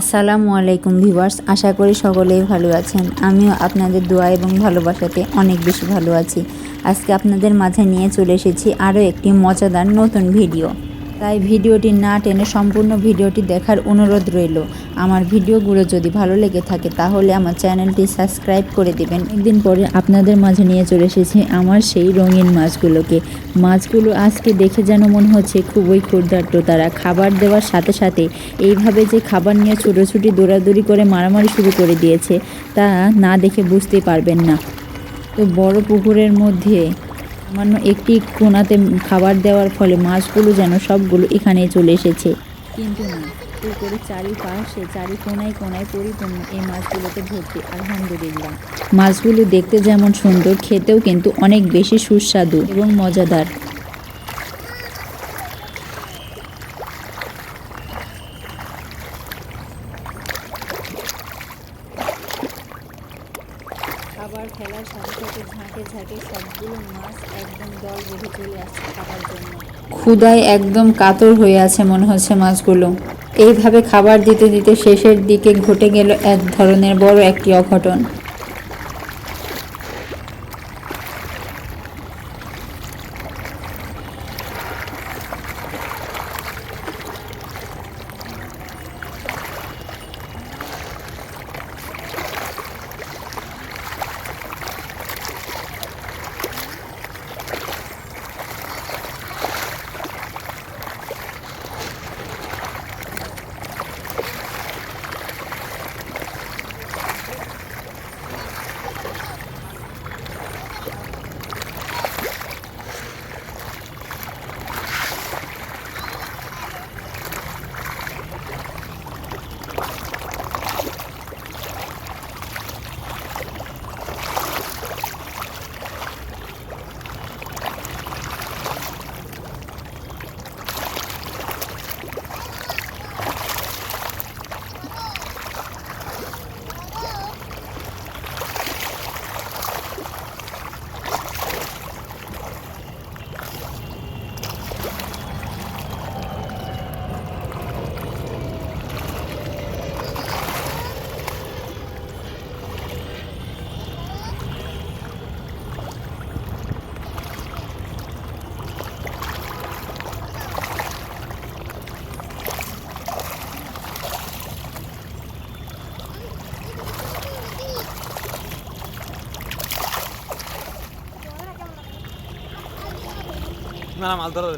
আসসালামু আলাইকুম ভিউয়ার্স, আশা করি সকলেই ভালো আছেন। আমিও আপনাদের দোয়া এবং ভালোবাসাতে অনেক বেশি ভালো আছি। আজকে আপনাদের মাঝে নিয়ে চলে এসেছি আরও একটি মজাদার নতুন ভিডিও। তাই ভিডিওটি না টেনে সম্পূর্ণ ভিডিওটি দেখার অনুরোধ রইল। আমার ভিডিওগুলো যদি ভালো লেগে থাকে তাহলে আমার চ্যানেলটি সাবস্ক্রাইব করে দেবেন। একদিন পরে আপনাদের মাঝে নিয়ে চলে এসেছি আমার সেই রঙিন মাছগুলোকে। মাছগুলো আজকে দেখে যেন মনে হচ্ছে খুবই ক্ষুদ্রার্ত তারা খাবার দেওয়ার সাথে সাথে এইভাবে যে খাবার নিয়ে ছোটোছুটি, দৌড়াদৌড়ি করে মারামারি শুরু করে দিয়েছে তা না দেখে বুঝতে পারবেন না। তো বড় পুকুরের মধ্যে সামান্য একটি কোনাতে খাবার দেওয়ার ফলে মাছগুলো যেন সবগুলো এখানে চলে এসেছে। কিন্তু না, পুকুরের চারিপাশে চারি কোনায় কোনায় পরিপূর্ণ এই মাছগুলোতে ভর্তি আলহামদুলিল্লাহ। মাছগুলো দেখতে যেমন সুন্দর, খেতেও কিন্তু অনেক বেশি সুস্বাদু এবং মজাদার। খাবার ফেলার সাথে সাথে ঝাঁকে ঝাঁকে সবগুলো মাছ একদম দল বেঁধে চলে আসছে খাবার জন্য। ক্ষুদায় একদম কাতর হয়ে আছে মনে হচ্ছে মাছগুলো। এইভাবে খাবার দিতে দিতে শেষের দিকে ঘটে গেল এক ধরনের বড় একটি অঘটন। না মাছ ধরা